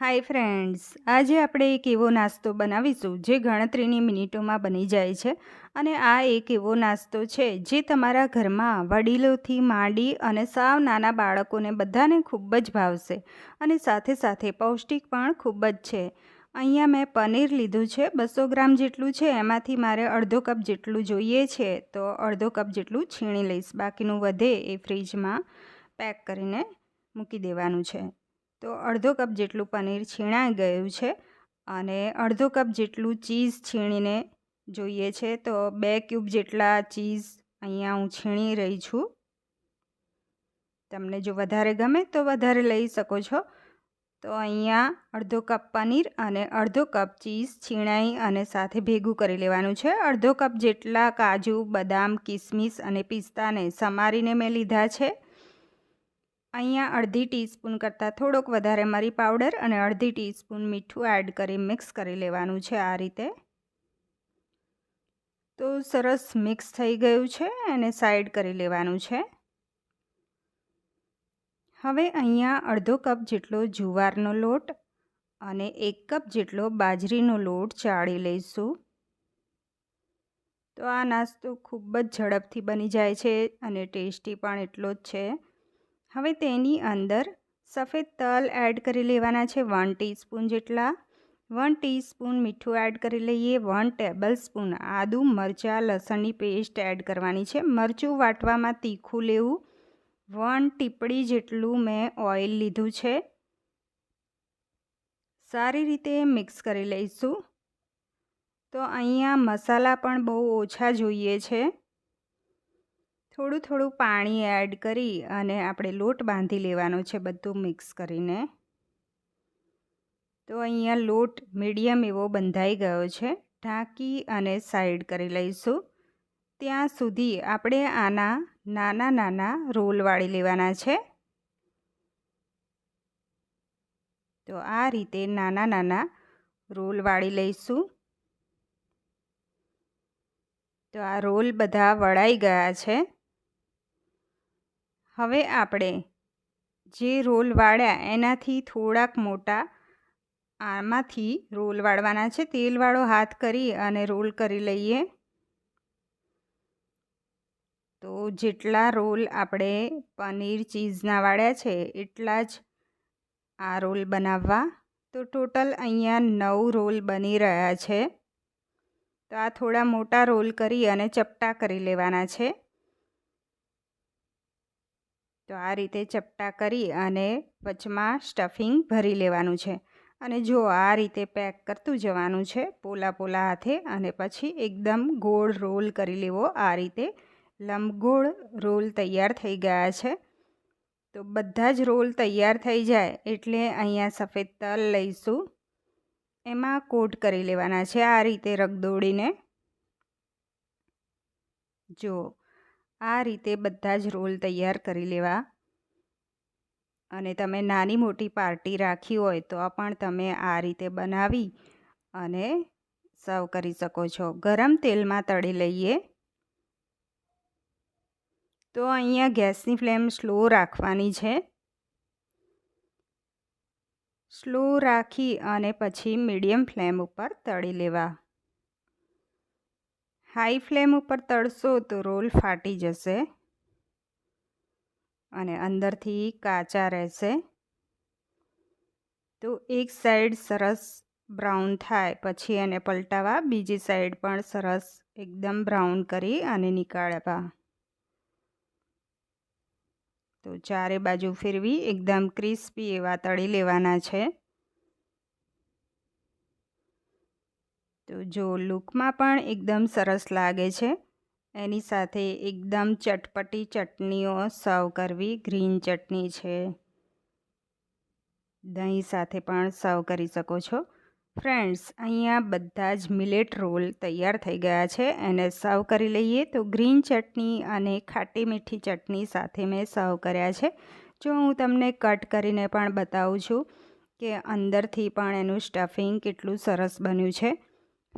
Hi friends આજે આપણે એક એવો નાસ્તો બનાવીશું જે ગણતરીની મિનિટોમાં બની જાય છે અને આ એક એવો નાસ્તો છે જે તમારા ઘરમાં વડીલોથી માંડી અને સાવ નાના બાળકોને બધાને ખૂબ જ ભાવશે અને સાથે સાથે પૌષ્ટિક પણ ખૂબ જ છે. અહીંયા મેં પનીર લીધું છે, બસો ગ્રામ જેટલું છે, એમાંથી મારે અડધો કપ જેટલું જોઈએ છે, તો અડધો કપ જેટલું છીણી લઈશ. બાકીનું વધે એ ફ્રીજમાં પેક કરીને મૂકી દેવાનું છે. તો અડધો કપ જેટલું પનીર છીણાઈ ગયું છે અને અડધો કપ જેટલું ચીઝ છીણીને જોઈએ છે. તો બે ક્યુબ જેટલા ચીઝ અહીંયા હું છીણી રહી છું. તમને જો વધારે ગમે તો વધારે લઈ શકો છો. તો અહીંયા અડધો કપ પનીર અને અડધો કપ ચીઝ છીણાઈ અને સાથે ભેગું કરી લેવાનું છે. અડધો કપ જેટલા કાજુ, બદામ, કિસમિસ અને પિસ્તાને સમારીને મેં લીધા છે. અહીંયા અડધી ટીસ્પૂન કરતાં થોડોક વધારે મરી પાવડર અને અડધી ટીસ્પૂન મીઠું એડ કરી મિક્સ કરી લેવાનું છે આ રીતે. તો સરસ મિક્સ થઈ ગયું છે અને સાઈડ કરી લેવાનું છે. હવે અહીંયા અડધો કપ જેટલો જુવારનો લોટ અને એક કપ જેટલો બાજરીનો લોટ ચાળી લઈશું. તો આ નાસ્તો ખૂબ જ ઝડપથી બની જાય છે અને ટેસ્ટી પણ એટલો જ છે. હવે તેની અંદર સફેદ તલ એડ કરી લેવાના છે વન ટીસ્પૂન જેટલા. વન ટીસ્પૂન મીઠું એડ કરી લઈએ વન ટેબલ સ્પૂન આદુ, મરચાં, લસણની પેસ્ટ એડ કરવાની છે. મરચું વાટવામાં તીખું લેવું. વન ટીપડી જેટલું મેં ઓઇલ લીધું છે. સારી રીતે મિક્સ કરી લઈશું. તો અહીંયા મસાલા પણ બહુ ઓછા જોઈએ છે. થોડું થોડું પાણી એડ કરી અને આપણે લોટ બાંધી લેવાનો છે બધું મિક્સ કરીને. તો અહીંયા લોટ મીડિયમ એવો બંધાઈ ગયો છે. ઢાંકી અને સાઈડ કરી લઈશું. ત્યાં સુધી આપણે આના નાના નાના રોલ વાળી લેવાના છે. તો આ રીતે નાના નાના રોલ વાળી લઈશું. તો આ રોલ બધા વળાઈ ગયા છે. હવે આપણે જે રોલ વાળ્યા, એનાથી થોડાક મોટા આમાંથી રોલ વાળવાના છે. તેલવાળો હાથ કરી અને રોલ કરી લઈએ. તો જેટલા રોલ આપણે પનીર ચીઝના વાળ્યા છે, એટલા જ આ રોલ બનાવવા. તો ટોટલ અહીંયા નવ રોલ બની રહ્યા છે. તો આ થોડા મોટા રોલ કરી અને ચપટા કરી લેવાના છે. તો આ રીતે ચપટા કરી અને વચમાં સ્ટફિંગ ભરી લેવાનું છે. અને જો આ રીતે પેક કરતું જવાનું છે પોલા પોલા હાથે અને પછી એકદમ ગોળ રોલ કરી લેવો. આ રીતે લંબગોળ રોલ તૈયાર થઈ ગયા છે. તો બધા જ રોલ તૈયાર થઈ જાય એટલે અહીંયા સફેદ તલ લઈશું. એમાં કોટ કરી લેવાના છે આ રીતે રગદોડીને જો આ રીતે બધા જ રોલ તૈયાર કરી લેવા. અને તમે નાની મોટી પાર્ટી રાખી હોય તો પણ તમે આ રીતે બનાવી અને સર્વ કરી શકો છો. ગરમ તેલમાં તળી લઈએ. તો અહીંયા ગેસની ફ્લેમ સ્લો રાખવાની છે. સ્લો રાખી અને પછી મીડિયમ ફ્લેમ ઉપર તળી લેવા. હાઈ ફ્લેમ ઉપર તળશો તો રોલ ફાટી જશે અને અંદરથી કાચા રહેશે. તો એક સાઈડ સરસ બ્રાઉન થાય, પછી એને પલટાવા, બીજી સાઈડ પણ સરસ એકદમ બ્રાઉન કરી અને નીકાળવા. તો ચારે બાજુ ફેરવી, એકદમ ક્રિસ્પી એવા તળી લેવાના છે. તો જો લુકમાં પણ એકદમ સરસ લાગે છે. એની સાથે એકદમ ચટપટી ચટણીઓ સર્વ કરવી, ગ્રીન ચટણી છે. દહીં સાથે પણ સર્વ કરી શકો છો. ફ્રેન્ડ્સ, અહીંયા બધા જ મિલેટ રોલ તૈયાર થઈ ગયા છે. એને સર્વ કરી લઈએ તો ગ્રીન ચટણી અને ખાટી મીઠી ચટણી સાથે મેં સર્વ કર્યા છે. જો હું તમને કટ કરીને પણ બતાવું છું કે અંદરથી પણ એનું સ્ટફિંગ કેટલું સરસ બન્યું છે.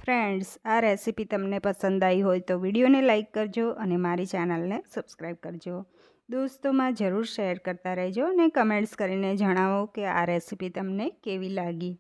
ફ્રેન્ડ્સ, આ રેસીપી તમને પસંદ આવી હોય તો વિડીયોને લાઇક કરજો અને મારી ચેનલને સબસ્ક્રાઈબ કરજો. દોસ્તોમાં જરૂર શેર કરતા રહેજો અને કમેન્ટ્સ કરીને જણાવો કે આ રેસીપી તમને કેવી લાગી.